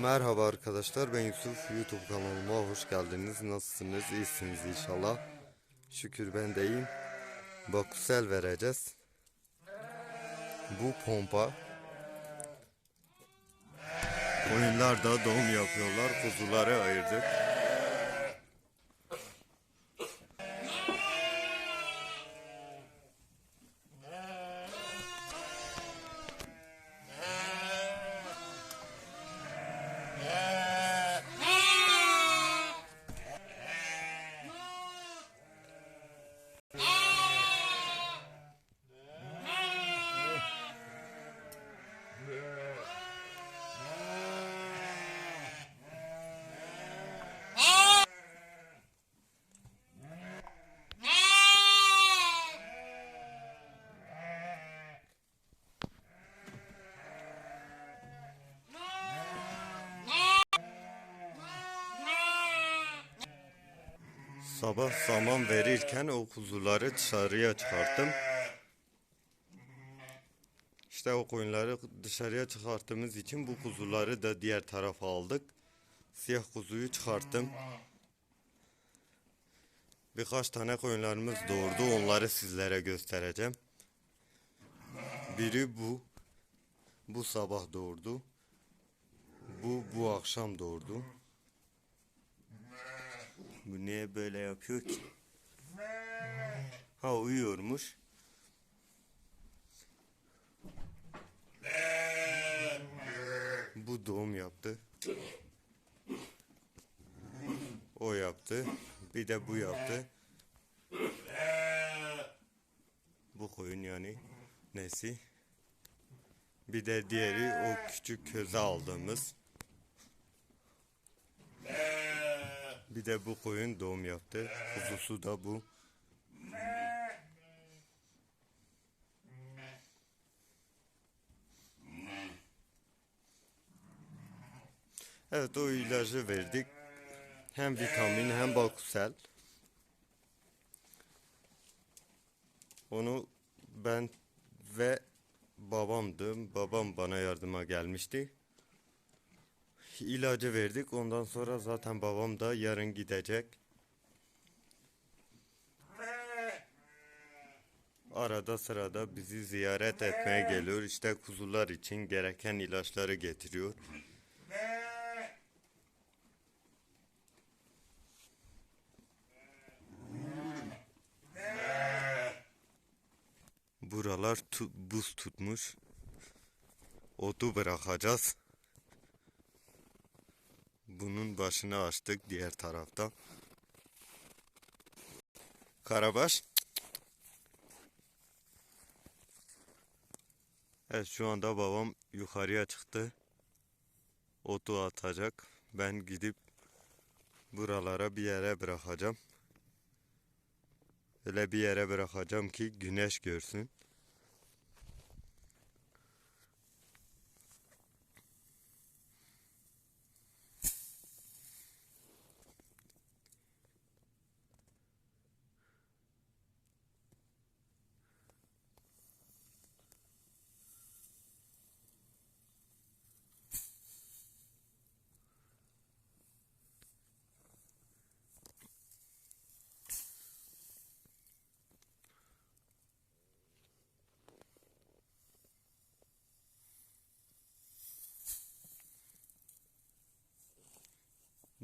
Merhaba arkadaşlar ben Yusuf. YouTube kanalıma hoş geldiniz. Nasılsınız? İyisiniz inşallah. Şükür ben de iyiyim. Bakusel vereceğiz. Bu pompa. Oyunlarda doğum yapıyorlar kuzuları ayırdık Sabah saman verirken o kuzuları dışarıya çıkarttım. İşte o koyunları dışarıya çıkarttığımız için bu kuzuları da diğer tarafa aldık. Siyah kuzuyu çıkarttım. Birkaç tane koyunlarımız doğurdu. Onları sizlere göstereceğim. Biri bu. Bu sabah doğurdu. Bu bu akşam doğurdu. Bu niye böyle yapıyor ki? Ha uyuyormuş. Bu doğum yaptı. O yaptı. Bir de bu yaptı. Bu koyun yani. Nesi? Bir de diğeri o küçük köze aldığımız. Bir de bu koyun doğum yaptı. Kuzusu da bu. Evet o ilacı verdik. Hem vitamin hem bakusel. Onu ben ve babamdı. Babam bana yardıma gelmişti. İlacı verdik. Ondan sonra zaten babam da yarın gidecek. Arada sırada bizi ziyaret etmeye geliyor. İşte kuzular için gereken ilaçları getiriyor. Buralar tu- buz tutmuş. Otu bırakacağız. Bunun başını açtık diğer tarafta. Karabaş. Evet şu anda babam yukarıya çıktı. Otu atacak. Ben gidip buralara bir yere bırakacağım. Öyle bir yere bırakacağım ki güneş görsün.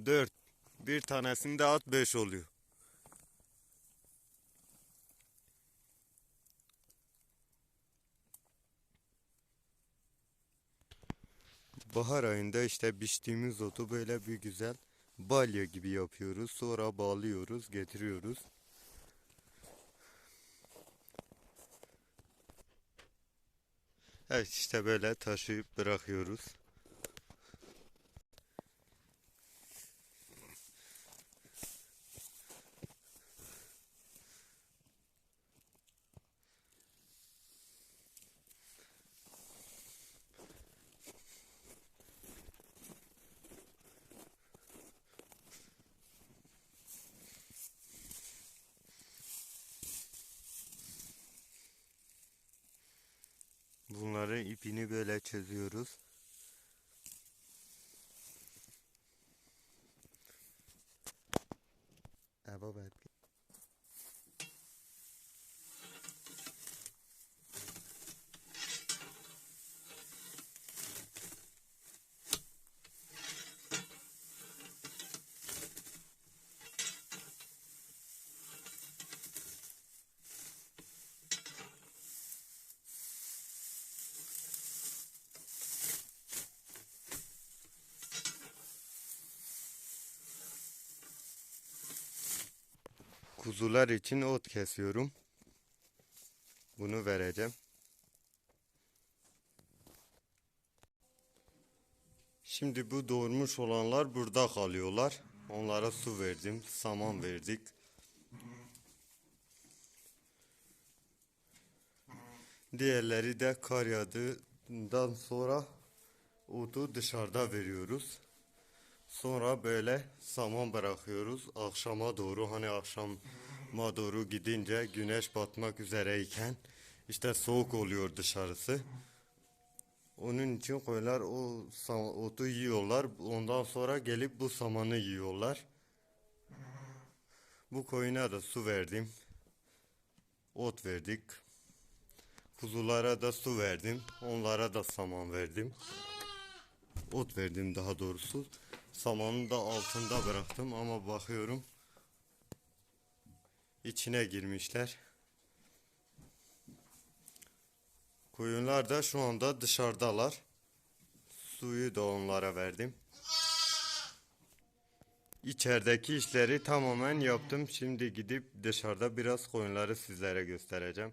Dört. Bir tanesini de at beş oluyor. Bahar ayında işte biçtiğimiz otu böyle bir güzel balya gibi yapıyoruz. Sonra bağlıyoruz, getiriyoruz. Evet işte böyle taşıyıp bırakıyoruz. İpini böyle çözüyoruz. Kuzular için ot kesiyorum. Bunu vereceğim. Şimdi bu doğurmuş olanlar burada kalıyorlar. Onlara su verdim, saman verdik. Diğerleri de kar yağdığından sonra otu dışarıda veriyoruz. Sonra böyle saman bırakıyoruz. Akşama doğru hani akşama doğru gidince güneş batmak üzereyken işte soğuk oluyor dışarısı. Onun için koyunlar o otu yiyorlar. Ondan sonra gelip bu samanı yiyorlar. Bu koyuna da su verdim. Ot verdik. Kuzulara da su verdim. Onlara da saman verdim. Ot verdim daha doğrusu. Samanı da altında bıraktım ama bakıyorum içine girmişler. Koyunlar da şu anda dışarıdalar. Suyu da onlara verdim. İçerideki işleri tamamen yaptım. Şimdi gidip dışarıda biraz koyunları sizlere göstereceğim.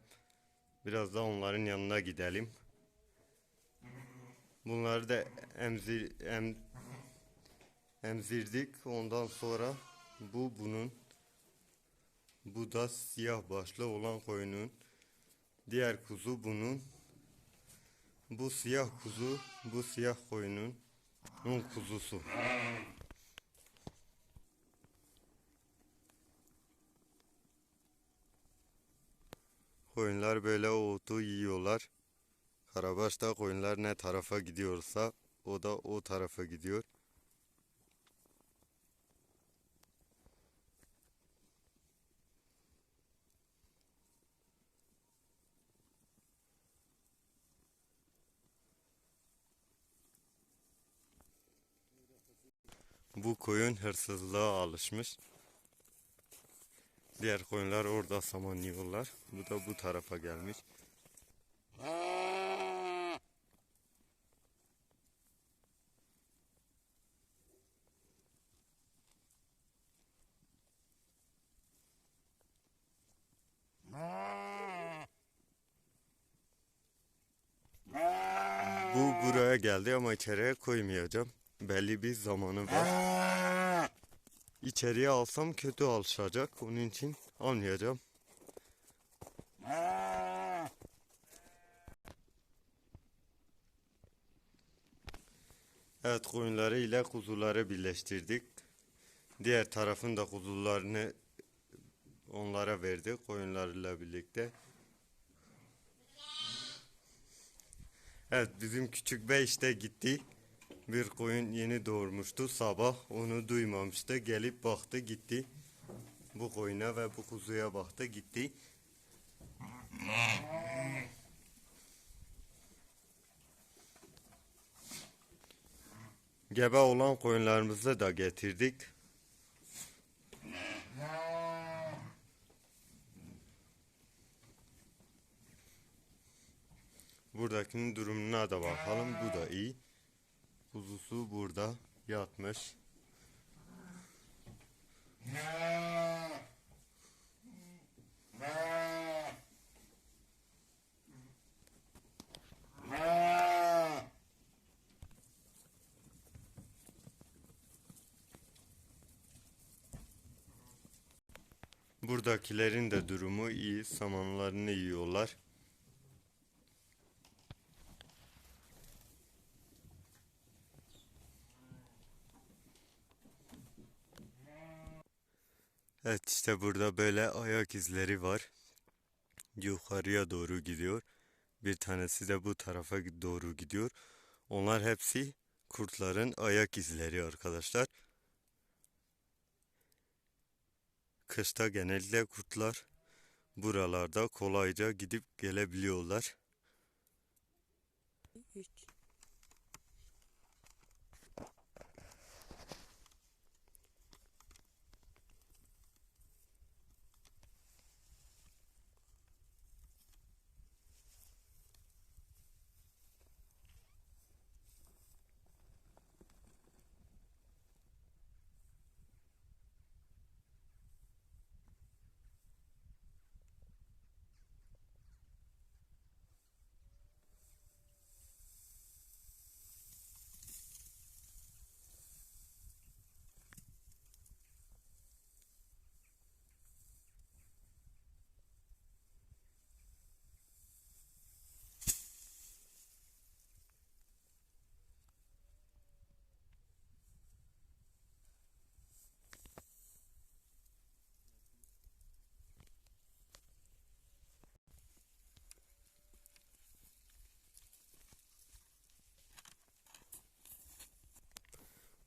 Biraz da onların yanına gidelim. Bunları da emzir, em, emzirdik. Ondan sonra bu bunun. Bu da siyah başlı olan koyunun. Diğer kuzu bunun. Bu siyah kuzu, bu siyah koyunun un kuzusu. Koyunlar böyle o otu yiyorlar. Karabaş da koyunlar ne tarafa gidiyorsa o da o tarafa gidiyor. Bu koyun hırsızlığa alışmış. Diğer koyunlar orada saman yiyorlar. Bu da bu tarafa gelmiş. Bu buraya geldi ama içeriye koymayacağım. Belli bir zamanı var. İçeriye alsam kötü alışacak. Onun için almayacağım. Evet koyunları ile kuzuları birleştirdik. Diğer tarafın da kuzularını onlara verdik koyunlarıyla birlikte. Evet bizim küçük bey işte gitti. Bir koyun yeni doğurmuştu sabah onu duymamıştı gelip baktı gitti. Bu koyuna ve bu kuzuya baktı gitti. Gebe olan koyunlarımızı da getirdik. Buradakinin durumuna da bakalım. Bu da iyi. Kuzusu burada yatmış. Buradakilerin de durumu iyi. Samanlarını yiyorlar. Evet işte burada böyle ayak izleri var. Yukarıya doğru gidiyor. Bir tanesi de bu tarafa doğru gidiyor. Onlar hepsi kurtların ayak izleri arkadaşlar. Kışta genellikle kurtlar buralarda kolayca gidip gelebiliyorlar. 3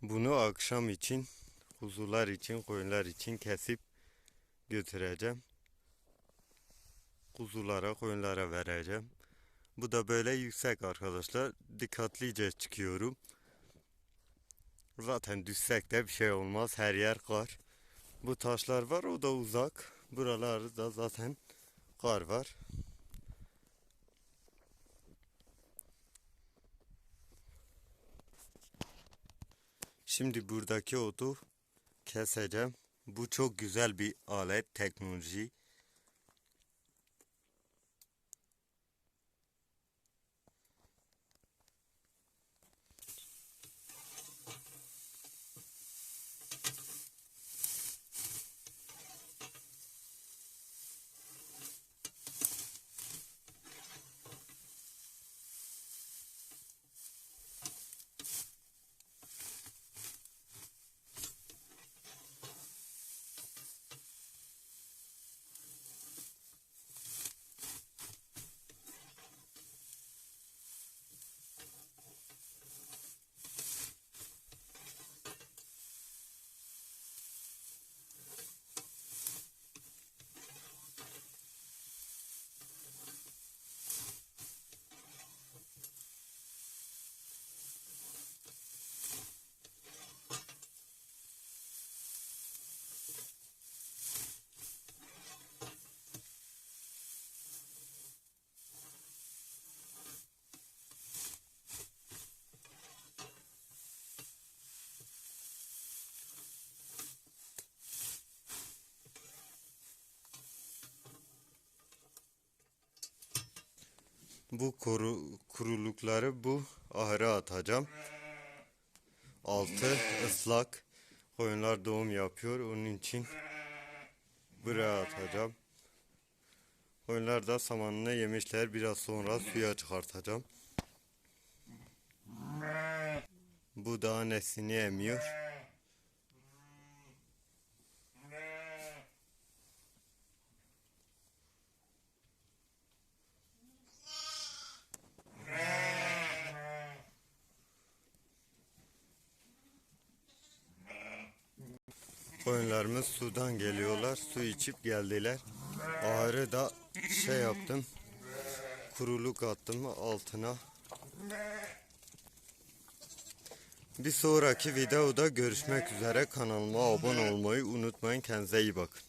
Bunu akşam için, kuzular için, koyunlar için kesip götüreceğim. Kuzulara, koyunlara vereceğim. Bu da böyle yüksek arkadaşlar. Dikkatlice çıkıyorum. Zaten düşsek de bir şey olmaz. Her yer kar. Bu taşlar var o da uzak. Buralarda zaten kar var. Şimdi buradaki otu keseceğim. Bu çok güzel bir alet, teknoloji. Bu koru, kurulukları bu ahıra atacağım. Altı ıslak. Koyunlar doğum yapıyor. Onun için buraya atacağım. Koyunlar da samanını yemişler. Biraz sonra suya çıkartacağım. Bu da annesini emiyor. Koyunlarımız sudan geliyorlar. Su içip geldiler. Ahırı da şey yaptım. Kuruluk attım altına. Bir sonraki videoda görüşmek üzere. Kanalıma abone olmayı unutmayın. Kendinize iyi bakın.